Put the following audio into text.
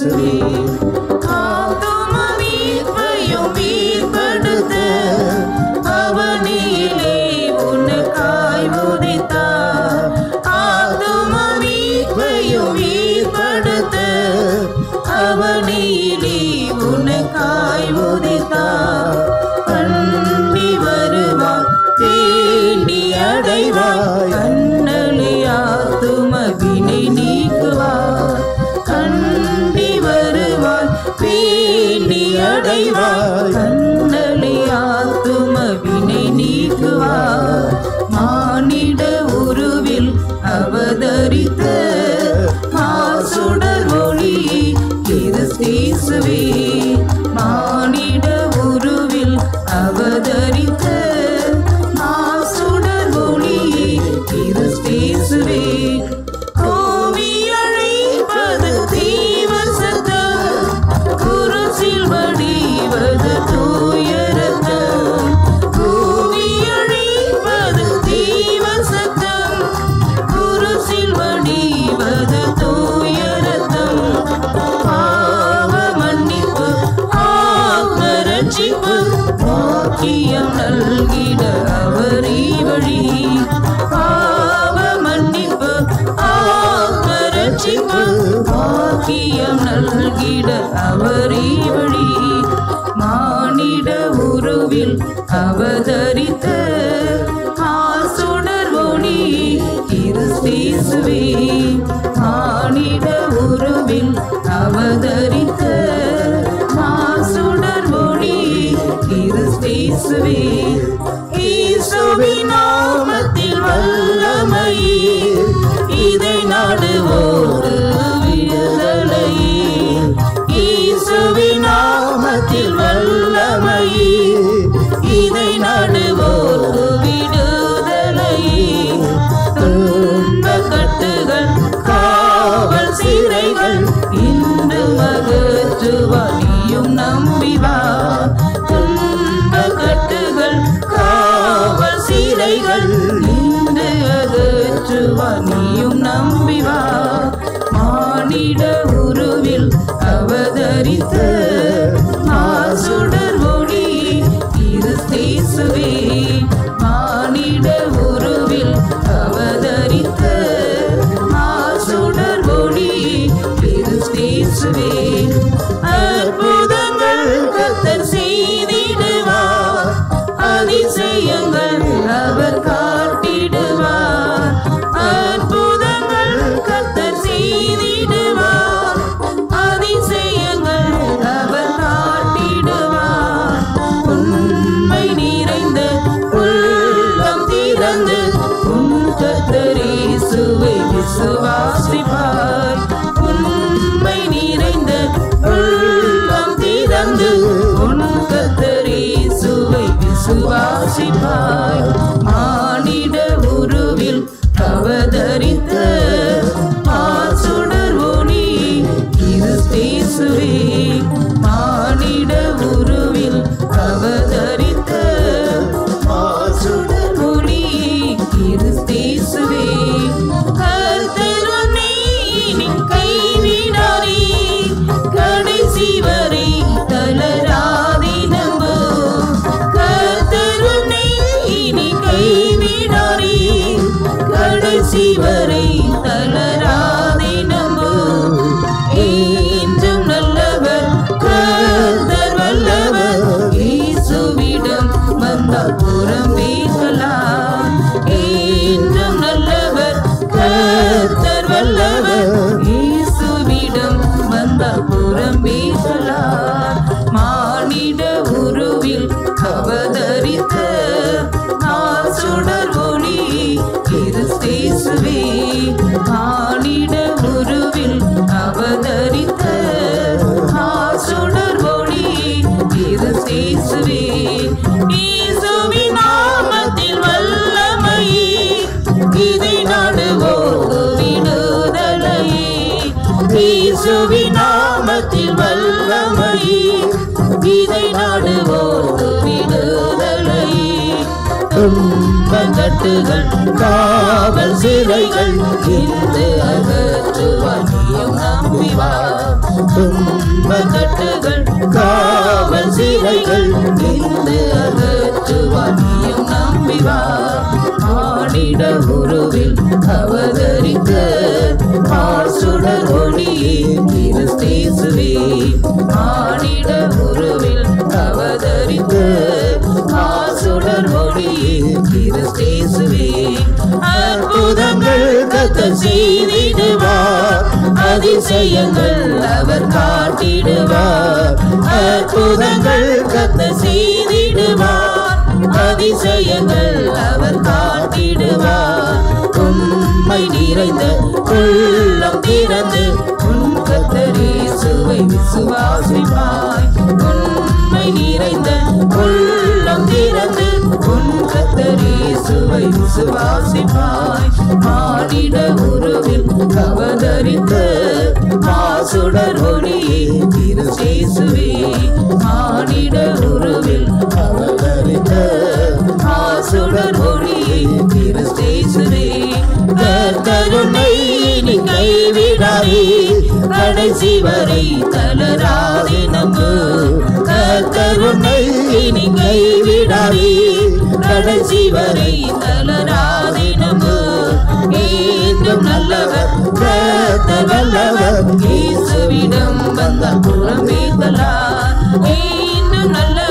கிறிஸ்தேசுவே வேண்டி அடைவார் கண்ணலி ஆத்துமவினை நீக்குவார். மானிட உருவில் அவதரித்த மாசுடர் ஒளி இது மானிட நல்கிட அவரே வழி மானிட உருவில் அவதரித்த ஆசுடர் ஒளி கிறிஸ்தேசுவே மானிட உருவில் அவதரித்த மாசுடர் ஒளி கிறிஸ்தேசுவே. நாமத்தில் வல்லமை இதை நாடுவோடு மகத்துவனியும் நம்பிவா. துன்ப கட்டுகள் காவல் சிறைகள் இன்று அகற்றுவனியும் நம்பிவா. மானிட உருவில் அவதரித்த மாசுடர் ஒளி கிறிஸ்தேசுவே மானிட உருவில் அவதரித்த மாசுடர் ஒளி கிறிஸ்தேசுவே திறந்து குன்றத்தரேசுவை விசுவாசிப்பார் உண்மை நிறைந்த உள்ளம் திறந்து உன்கத்தரேசுவை விசுவாசிப்பாய் மானிட வந்தால் புறம் பேசலாம் என்றும் நல்லவர் கர்த்தர் வல்லவர். இயேசுவிடம் வந்தால் புறம் மானிட உருவில் அவதரித்த மாசுடர் ஒளி கிறிஸ்தேசுவே. மானிட உருவில் அவதரித்த மாசுடர் ஒளி கிறிஸ்தேசுவே. இயேசுவின் நாமத்தில் வல்லமையே இதை நாடுவோடு விடுதலையே துன்பக்கட்டுகள் காவல் சிறைகள் இன்று அகற்றுவார். நீயும் நம்பி காவல் அற்புதங்கள் கத்த செய்திடுவார். அதிசயங்கள் அவர் காட்டிடுவார். அற்புதங்கள் கத்த செய்திடுவார். அதிசயங்கள் அவர் காட்டிடுவார். உண்மை நிறைந்த உள்ளம் திறந்து உன் கத்தரேசுவை விசுவாசிப்பாய். உண்மை நிறைந்த உள்ளம் திறந்து கத்தரேசுவை விசுவாசிப்பாய் மானிட உருவில் கவதரித்து மாசுடர் ஒளியே திருசேசுவே மானிட உருவில் கவதரித்து மாசுடர் ஒளியே திருசேசுவே கருணை நீ கைவிடாயே கடைசி வரை தளராதே நம்பு. கருணை இனி கைவிடாதே கடைசி வரை தளராதே நம்பு மீண்டும் நல்லவர் கர்த்தர் நல்லவர் இயேசுவிடம் வந்த நல்லவர்